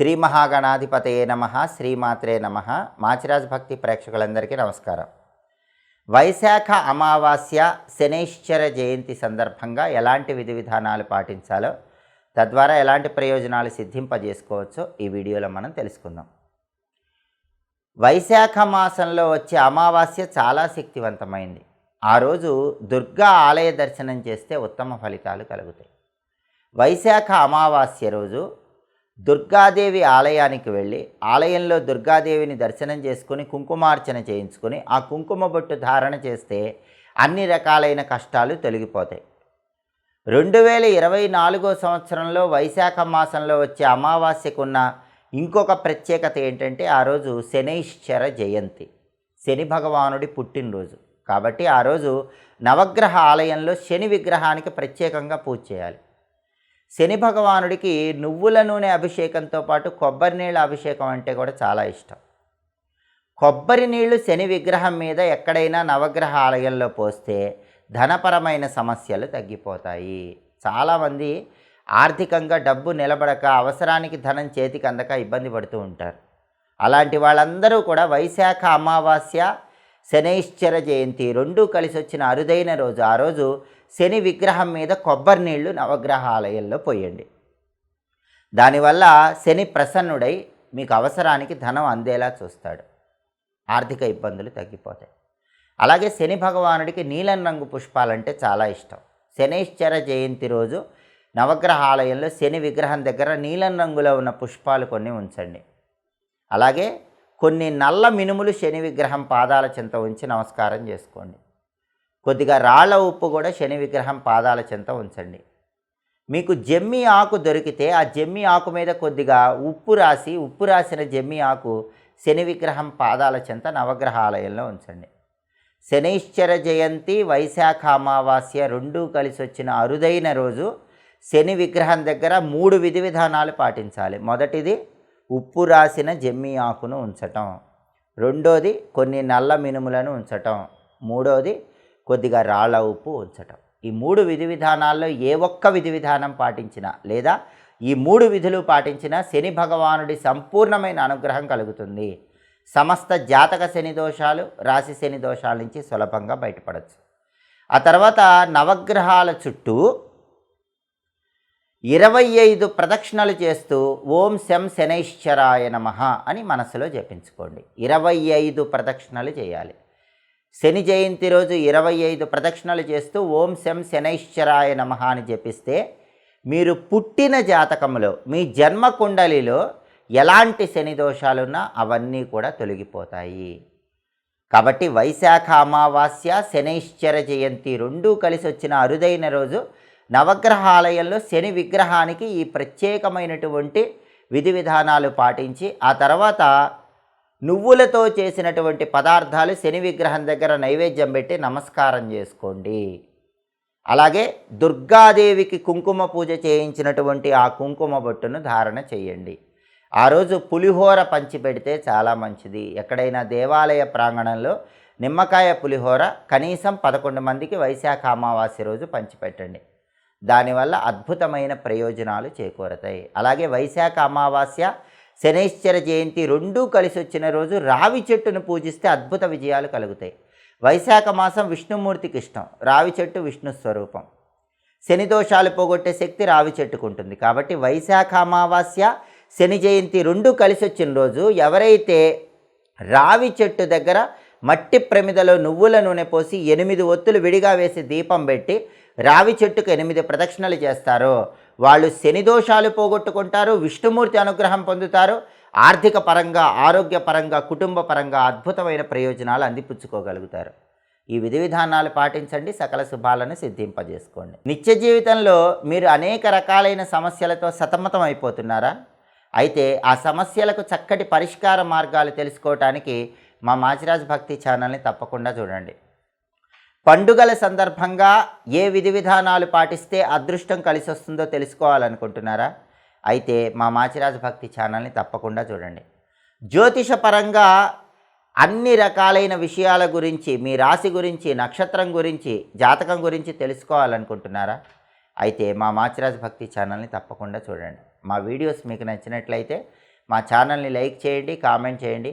శ్రీ మహాగణాధిపతయే నమ శ్రీమాత్రే నమ. మాచిరాజ్ భక్తి ప్రేక్షకులందరికీ నమస్కారం. వైశాఖ అమావాస్య శనైశ్చర జయంతి సందర్భంగా ఎలాంటి విధి విధానాలు పాటించాలో తద్వారా ఎలాంటి ప్రయోజనాలు సిద్ధింపజేసుకోవచ్చో ఈ వీడియోలో మనం తెలుసుకుందాం. వైశాఖ మాసంలో వచ్చే అమావాస్య చాలా శక్తివంతమైంది. ఆ రోజు దుర్గా ఆలయ దర్శనం చేస్తే ఉత్తమ ఫలితాలు కలుగుతాయి. వైశాఖ అమావాస్య రోజు దుర్గాదేవి ఆలయానికి వెళ్ళి ఆలయంలో దుర్గాదేవిని దర్శనం చేసుకుని కుంకుమార్చన చేయించుకొని ఆ కుంకుమ బొట్టు ధారణ చేస్తే అన్ని రకాలైన కష్టాలు తొలగిపోతాయి. రెండు వేల ఇరవై నాలుగో సంవత్సరంలో వైశాఖ మాసంలో వచ్చే అమావాస్యకున్న ఇంకొక ప్రత్యేకత ఏంటంటే ఆ రోజు శనైశ్చర జయంతి. శని భగవానుడి పుట్టినరోజు. కాబట్టి ఆ రోజు నవగ్రహ ఆలయంలో శని విగ్రహానికి ప్రత్యేకంగా పూజ చేయాలి. శని భగవానుడికి నువ్వుల నూనె అభిషేకంతో పాటు కొబ్బరి నీళ్ళ అభిషేకం అంటే కూడా చాలా ఇష్టం. కొబ్బరి నీళ్ళు శని విగ్రహం మీద ఎక్కడైనా నవగ్రహ ఆలయంలో పోస్తే ధనపరమైన సమస్యలు తగ్గిపోతాయి. చాలామంది ఆర్థికంగా డబ్బు నిలబడక అవసరానికి ధనం చేతికి అందక ఇబ్బంది పడుతూ ఉంటారు. అలాంటి వాళ్ళందరూ కూడా వైశాఖ అమావాస్య శనైశ్చర జయంతి రెండూ కలిసి వచ్చిన అరుదైన రోజు. ఆ రోజు శని విగ్రహం మీద కొబ్బరి నీళ్ళు నవగ్రహ ఆలయంలో పోయండి. దానివల్ల శని ప్రసన్నుడై మీకు అవసరానికి ధనం అందేలా చూస్తాడు. ఆర్థిక ఇబ్బందులు తగ్గిపోతాయి. అలాగే శని భగవానుడికి నీలం రంగు పుష్పాలంటే చాలా ఇష్టం. శనైశ్చర జయంతి రోజు నవగ్రహ ఆలయంలో శని విగ్రహం దగ్గర నీలం రంగులో ఉన్న పుష్పాలు కొన్ని ఉంచండి. అలాగే కొన్ని నల్ల మినుములు శని విగ్రహం పాదాల చెంత ఉంచి నమస్కారం చేసుకోండి. కొద్దిగా రాళ్ళ ఉప్పు కూడా శని విగ్రహం పాదాల చెంత ఉంచండి. మీకు జమ్మి ఆకు దొరికితే ఆ జమ్మి ఆకు మీద కొద్దిగా ఉప్పు రాసి ఉప్పు రాసిన జమ్మి ఆకు శని విగ్రహం పాదాల చెంత నవగ్రహాలయంలో ఉంచండి. శనైశ్చర జయంతి వైశాఖ అమావాస్య రెండూ కలిసి వచ్చిన అరుదైన రోజు శని విగ్రహం దగ్గర మూడు విధి విధానాలు పాటించాలి. మొదటిది ఉప్పు రాసిన జమ్మి ఆకును ఉంచటం. రెండోది కొన్ని నల్ల మినుములను ఉంచటం. మూడోది కొద్దిగా రాళ్ళ ఉప్పు ఉంచటం. ఈ మూడు విధి విధానాల్లో ఏ ఒక్క విధి విధానం పాటించినా లేదా ఈ మూడు విధులు పాటించినా శని భగవానుడి సంపూర్ణమైన అనుగ్రహం కలుగుతుంది. సమస్త జాతక శని దోషాలు రాశి శని దోషాల నుంచి సులభంగా బయటపడవచ్చు ఆ తర్వాత నవగ్రహాల చుట్టూ ఇరవై ఐదు ప్రదక్షిణలు చేస్తూ ఓం శం శనైశ్చరాయ నమ అని మనసులో జపించుకోండి. ఇరవై ఐదు ప్రదక్షిణలు చేయాలి. శని జయంతి రోజు ఇరవై ఐదు ప్రదక్షిణలు చేస్తూ ఓం శం శనైశ్చరాయ నమ అని జపిస్తే మీరు పుట్టిన జాతకంలో మీ జన్మ కుండలిలో ఎలాంటి శని దోషాలున్నా అవన్నీ కూడా తొలగిపోతాయి. కాబట్టి వైశాఖ అమావాస్య శనైశ్చర జయంతి రెండూ కలిసి వచ్చిన అరుదైన రోజు నవగ్రహాలయంలో శని విగ్రహానికి ఈ ప్రత్యేకమైనటువంటి విధి విధానాలు పాటించి ఆ తర్వాత నువ్వులతో చేసినటువంటి పదార్థాలు శని విగ్రహం దగ్గర నైవేద్యం పెట్టి నమస్కారం చేసుకోండి. అలాగే దుర్గాదేవికి కుంకుమ పూజ చేయించినటువంటి ఆ కుంకుమ బొట్టును ధారణ చేయండి. ఆ రోజు పులిహోర పంచి పెడితే చాలా మంచిది. ఎక్కడైనా దేవాలయ ప్రాంగణంలో నిమ్మకాయ పులిహోర కనీసం పదకొండు మందికి వైశాఖ అమావాస్య రోజు పంచిపెట్టండి దానివల్ల అద్భుతమైన ప్రయోజనాలు చేకూరతాయి. అలాగే వైశాఖ అమావాస్య శనైశ్వర జయంతి రెండూ కలిసి వచ్చిన రోజు రావి చెట్టును పూజిస్తే అద్భుత విజయాలు కలుగుతాయి. వైశాఖ మాసం విష్ణుమూర్తికి ఇష్టం రావి చెట్టు విష్ణు స్వరూపం. శని దోషాలు పోగొట్టే శక్తి రావి చెట్టుకు ఉంటుంది. కాబట్టి వైశాఖ అమావాస్య శని జయంతి రెండు కలిసి వచ్చిన రోజు ఎవరైతే రావి చెట్టు దగ్గర మట్టి ప్రమిదలో నువ్వుల నూనె పోసి ఎనిమిది ఒత్తులు విడిగా వేసి దీపం పెట్టి రావి చెట్టుకు ఎనిమిది ప్రదక్షిణలు చేస్తారో. వాళ్ళు శని దోషాలు పోగొట్టుకుంటారు విష్ణుమూర్తి అనుగ్రహం పొందుతారు. ఆర్థిక పరంగా ఆరోగ్య పరంగా కుటుంబ పరంగా అద్భుతమైన ప్రయోజనాలు అందిపుచ్చుకోగలుగుతారు. ఈ విధి విధానాలు పాటించండి సకల శుభాలను సిద్ధింపజేసుకోండి. నిత్య జీవితంలో మీరు అనేక రకాలైన సమస్యలతో సతమతం అయిపోతున్నారా? అయితే ఆ సమస్యలకు చక్కటి పరిష్కార మార్గాలు తెలుసుకోవటానికి మా మాచిరాజ్ భక్తి ఛానల్ని తప్పకుండా చూడండి. పండుగల సందర్భంగా ఏ విధి విధానాలు పాటిస్తే అదృష్టం కలిసి వస్తుందో తెలుసుకోవాలనుకుంటున్నారా? అయితే మా మాచిరాజ్ భక్తి ఛానల్ని తప్పకుండా చూడండి. జ్యోతిషపరంగా అన్ని రకాలైన విషయాల గురించి మీ రాశి గురించి నక్షత్రం గురించి జాతకం గురించి తెలుసుకోవాలనుకుంటున్నారా? అయితే మా మాచిరాజ్ భక్తి ఛానల్ని తప్పకుండా చూడండి. మా వీడియోస్ మీకు నచ్చినట్లయితే మా ఛానల్ని లైక్ చేయండి కామెంట్ చేయండి.